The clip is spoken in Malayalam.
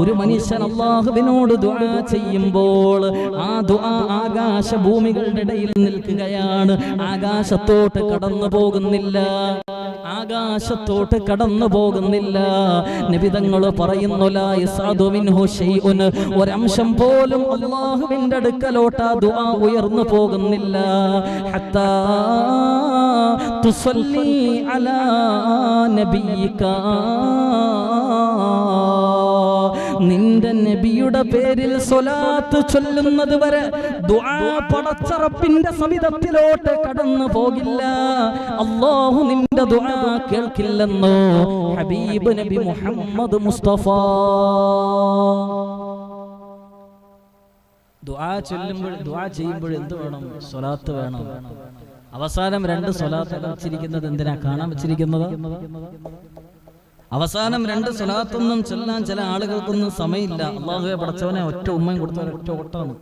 ഒരു മനുഷ്യൻ അള്ളാഹുവിനോട് ദുആ ചെയ്യുമ്പോൾ ആ ദുആ ആകാശ ഭൂമികളുടെ ഇടയിൽ നിൽക്കുകയാണ്. ആകാശത്തോട്ട് കടന്നു പോകുന്നില്ല ആകാശത്തോട്ട് കടന്നു പോകുന്നില്ല നിബിതങ്ങൾ പറയുന്നു ഒരംശം പോലും അള്ളാഹുവിന്റെ അടുക്കലോട്ട് ആ ദുആ ഉയർന്നു പോകുന്നില്ല. ഹത്താ തുസല്ലി അലാ നബിയിക നിന്റെ നബിയുടെ പേരിൽ സ്വലാത്ത് ചൊല്ലുന്നത് വരെ പടച്ചറപ്പിന്റെ സമിതത്തിലോട്ട് കടന്നു പോകില്ല. അള്ളാഹു നിന്റെ ദുആ കേൾക്കില്ലെന്നോ? ഹബീബ് നബി മുഹമ്മദ് മുസ്തഫ. ദുആ ചൊല്ലുമ്പോൾ ദുആ ചെയ്യുമ്പോൾ എന്ത് വേണം? സ്വലാത്ത് വേണം. അവസാനം രണ്ട് സ്വലാത്ത് വെച്ചിരിക്കുന്നത് എന്തിനാ? കാണാൻ വെച്ചിരിക്കുന്നത്? അവസാനം രണ്ട് സ്വലാത്തൊന്നും ചെല്ലാൻ ചില ആളുകൾക്കൊന്നും സമയമില്ല. അള്ളാഹുവെ പഠിച്ചവനെ ഒറ്റ ഉമ്മയും കൊടുത്തവനെ ഒറ്റ ഓട്ടാണ്